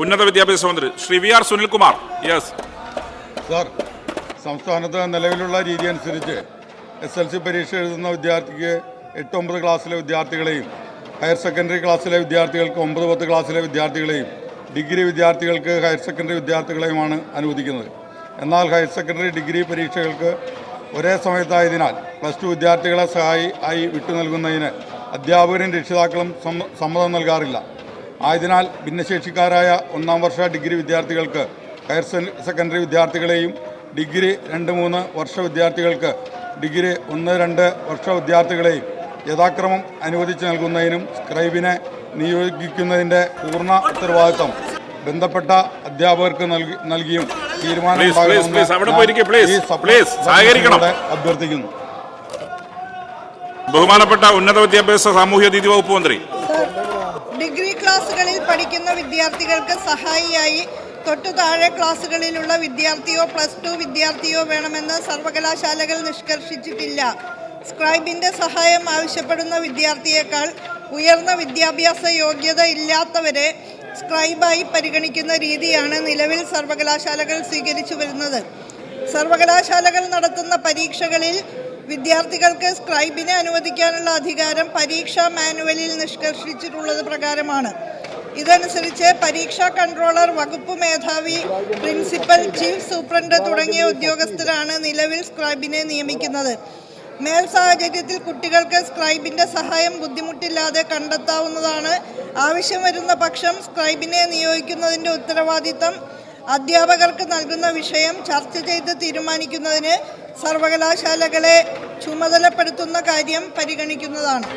ഉന്നത വിദ്യാഭ്യാസ മന്ത്രി Shri V R Sunilkumar. Yes sir സംസ്ഥാനത്ത് നിലവിലുള്ള രീതി അനുസരിച്ച് എസ് എൽ സി പരീക്ഷ എഴുതുന്ന വിദ്യാർത്ഥിക്ക് എട്ട് ഒമ്പത് ക്ലാസ്സിലെ വിദ്യാർത്ഥികളെയും ഹയർ സെക്കൻഡറി ക്ലാസ്സിലെ വിദ്യാർത്ഥികൾക്ക് ഒമ്പത് പത്ത് ക്ലാസ്സിലെ വിദ്യാർത്ഥികളെയും ഡിഗ്രി വിദ്യാർത്ഥികൾക്ക് ഹയർ സെക്കൻഡറി വിദ്യാർത്ഥികളെയുമാണ് അനുവദിക്കുന്നത്. എന്നാൽ ഹയർ സെക്കൻഡറി ഡിഗ്രി പരീക്ഷകൾക്ക് ഒരേ സമയത്തായതിനാൽ പ്ലസ് ടു വിദ്യാർത്ഥികളെ സഹായി ആയി വിട്ടു നൽകുന്നതിന് അധ്യാപകരും രക്ഷിതാക്കളും സമ്മതം നൽകാറില്ല. ആയതിനാൽ ഭിന്നശേഷിക്കാരായ ഒന്നാം വർഷ ഡിഗ്രി വിദ്യാർത്ഥികൾക്ക് ഹയർ സെക്കൻഡറി വിദ്യാർത്ഥികളെയും ഡിഗ്രി രണ്ട് മൂന്ന് വർഷ വിദ്യാർത്ഥികൾക്ക് ഡിഗ്രി ഒന്ന് രണ്ട് വർഷ വിദ്യാർത്ഥികളെയും യഥാക്രമം അനുവദിച്ച് നൽകുന്നതിനും സ്ക്രൈബിനെ നിയോഗിക്കുന്നതിന്റെ പൂർണ ഉത്തരവാദിത്തം ബന്ധപ്പെട്ട അധ്യാപകർക്ക് നൽകിയും തീരുമാനം Please, please, please, അവിടെ പോയിരിക്കെ, please, please, സഹകരിക്കണം. അഭ്യർത്ഥിക്കുന്നു ബഹുമാനപ്പെട്ട ഉന്നത വിദ്യാഭ്യാസ സാമൂഹ്യ നീതി വകുപ്പ് മന്ത്രി ഡിഗ്രി ക്ലാസ്സുകളിൽ പഠിക്കുന്ന വിദ്യാർത്ഥികൾക്ക് സഹായിയായി തൊട്ടു താഴെ ക്ലാസ്സുകളിലുള്ള വിദ്യാർത്ഥിയോ പ്ലസ് ടു വിദ്യാർത്ഥിയോ വേണമെന്ന് സർവകലാശാലകൾ നിഷ്കർഷിച്ചിട്ടില്ല. സ്ക്രൈബിന്റെ സഹായം ആവശ്യപ്പെടുന്ന വിദ്യാർത്ഥിയേക്കാൾ ഉയർന്ന വിദ്യാഭ്യാസ യോഗ്യത ഇല്ലാത്തവരെ സ്ക്രൈബായി പരിഗണിക്കുന്ന രീതിയാണ് നിലവിൽ സർവകലാശാലകൾ സ്വീകരിച്ചു വരുന്നത്. സർവകലാശാലകൾ നടത്തുന്ന പരീക്ഷകളിൽ വിദ്യാർത്ഥികൾക്ക് സ്ക്രൈബിനെ അനുവദിക്കാനുള്ള അധികാരം പരീക്ഷാ മാനുവലിൽ നിഷ്കർഷിച്ചിട്ടുള്ളത് പ്രകാരമാണ്. ഇതനുസരിച്ച് പരീക്ഷാ കൺട്രോളർ വകുപ്പ് മേധാവി പ്രിൻസിപ്പൽ ചീഫ് സൂപ്രണ്ട് തുടങ്ങിയ ഉദ്യോഗസ്ഥരാണ് നിലവിൽ സ്ക്രൈബിനെ നിയമിക്കുന്നത്. മേൽ സാഹചര്യത്തിൽ കുട്ടികൾക്ക് സ്ക്രൈബിന്റെ സഹായം ബുദ്ധിമുട്ടില്ലാതെ കണ്ടെത്താവുന്നതാണ്. ആവശ്യം വരുന്ന പക്ഷം സ്ക്രൈബിനെ നിയോഗിക്കുന്നതിന്റെ ഉത്തരവാദിത്തം അധ്യാപകർക്ക് നൽകുന്ന വിഷയം ചർച്ച ചെയ്ത് തീരുമാനിക്കുന്നതിന് സർവകലാശാലകളെ ചുമതലപ്പെടുത്തുന്ന കാര്യം പരിഗണിക്കുന്നതാണ്.